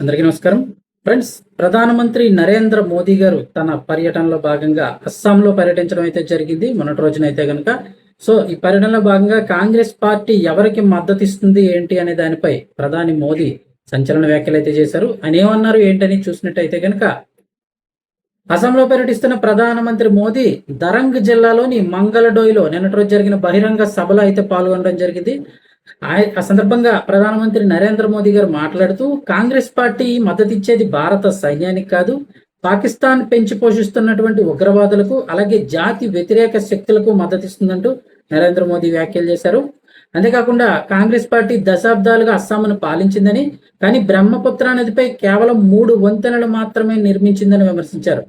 అందరికీ నమస్కారం. ఫ్రెండ్స్ ప్రధానమంత్రి నరేంద్ర మోదీ గారు తన పర్యటనలో భాగంగా అస్సాంలో పర్యటించడం అయితే జరిగింది. మొన్నటి రోజునైతే కనుక సో ఈ పర్యటనలో భాగంగా కాంగ్రెస్ పార్టీ ఎవరికి మద్దతు ఇస్తుంది ఏంటి అనే దానిపై ప్రధాని మోదీ సంచలన వ్యాఖ్యలు అయితే చేశారు. ఆయన ఏమన్నారు ఏంటని చూసినట్టయితే కనుక అస్సాంలో పర్యటిస్తున్న ప్రధానమంత్రి మోదీ దరంగ్ జిల్లాలోని మంగళడోయిలో నిన్నటి రోజు జరిగిన బహిరంగ సభలో అయితే పాల్గొనడం జరిగింది. ఆ సందర్భంగా ప్రధానమంత్రి నరేంద్ర మోదీ గారు మాట్లాడుతూ కాంగ్రెస్ పార్టీ మద్దతిచ్చేది భారత సైన్యానికి కాదు పాకిస్తాన్ పెంచి పోషిస్తున్నటువంటి ఉగ్రవాదులకు అలాగే జాతి వ్యతిరేక శక్తులకు మద్దతిస్తుందంటూ నరేంద్ర మోదీ వ్యాఖ్యలు చేశారు. అంతేకాకుండా కాంగ్రెస్ పార్టీ దశాబ్దాలుగా అస్సాంను పాలించిందని కానీ బ్రహ్మపుత్ర నదిపై కేవలం మూడు వంతెనలు మాత్రమే నిర్మించిందని విమర్శించారు.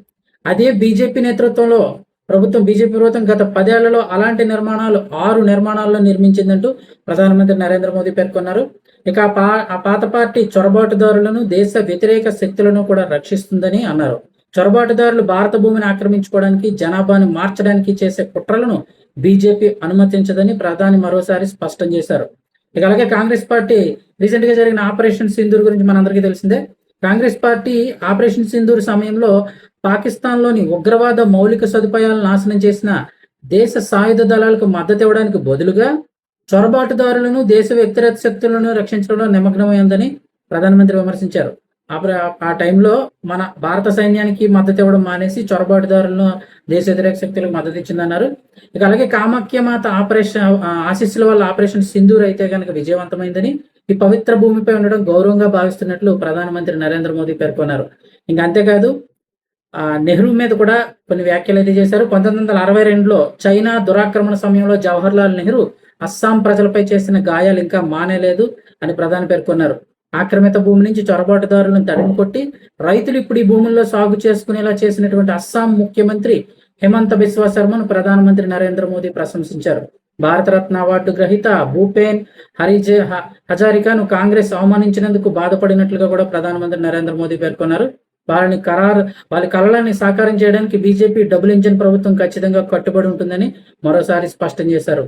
అదే బీజేపీ నేతృత్వంలో ప్రభుత్వం బీజేపీ ప్రభుత్వం గత పదేళ్ళలో అలాంటి నిర్మాణాలు ఆరు నిర్మాణాల్లో నిర్మించిందంటూ ప్రధానమంత్రి నరేంద్ర మోదీ పేర్కొన్నారు. ఇక ఆ పా ఆ పాత పార్టీ చొరబాటుదారులను దేశ వ్యతిరేక శక్తులను కూడా రక్షిస్తుందని అన్నారు. చొరబాటుదారులు భారత భూమిని ఆక్రమించుకోవడానికి జనాభాను మార్చడానికి చేసే కుట్రలను బీజేపీ అనుమతించదని ప్రధాని మరోసారి స్పష్టం చేశారు. ఇక అలాగే కాంగ్రెస్ పార్టీ రీసెంట్గా జరిగిన ఆపరేషన్ సింధూర్ గురించి మనందరికీ తెలిసిందే. కాంగ్రెస్ పార్టీ ఆపరేషన్ సింధూర్ సమయంలో పాకిస్తాన్లోని ఉగ్రవాద మౌలిక సదుపాయాలను నాశనం చేసిన దేశ సాయుధ దళాలకు మద్దతు ఇవ్వడానికి బదులుగా చొరబాటుదారులను దేశ వ్యతిరేక శక్తులను రక్షించడంలో నిమగ్నమైందని ప్రధానమంత్రి విమర్శించారు. ఆ ప్ర- ఆ టైంలో మన భారత సైన్యానికి మద్దతు ఇవ్వడం మానేసి చొరబాటుదారులను దేశ వ్యతిరేక శక్తులకు మద్దతు ఇచ్చిందన్నారు. ఇక అలాగే కామాఖ్య మాత ఆపరేషన్ ఆశీస్సుల వల్ల ఆపరేషన్ సింధూర్ అయితే కనుక విజయవంతమైందని ఈ పవిత్ర భూమిపై ఉండడం గౌరవంగా భావిస్తున్నట్లు ప్రధానమంత్రి నరేంద్ర మోదీ పేర్కొన్నారు. ఇంకా అంతేకాదు ఆ నెహ్రూ మీద కూడా కొన్ని వ్యాఖ్యలు అయితే చేశారు. పంతొమ్మిది వందల అరవై రెండులో చైనా దురాక్రమణ సమయంలో జవహర్ లాల్ నెహ్రూ అస్సాం ప్రజలపై చేసిన గాయాలు ఇంకా మానేలేదు అని ప్రధాని పేర్కొన్నారు. ఆక్రమిత భూమి నుంచి చొరబాటుదారులను తరిమి కొట్టి రైతులు ఇప్పుడు ఈ భూముల్లో సాగు చేసుకునేలా చేసినటువంటి అస్సాం ముఖ్యమంత్రి హిమంత బిశ్వా శర్మను ప్రధానమంత్రి నరేంద్ర మోదీ ప్రశంసించారు. భారతరత్న అవార్డు గ్రహీత భూపేన్ హరిజే హ- హజారికాను కాంగ్రెస్ అవమానించినందుకు బాధపడినట్లుగా కూడా ప్రధానమంత్రి నరేంద్ర మోదీ పేర్కొన్నారు. వారిని ఖరారు వారి కళలని సాకారం చేయడానికి బీజేపీ డబుల్ ఇంజిన్ ప్రభుత్వం ఖచ్చితంగా కట్టుబడి ఉంటుందని మరోసారి స్పష్టం చేశారు.